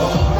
і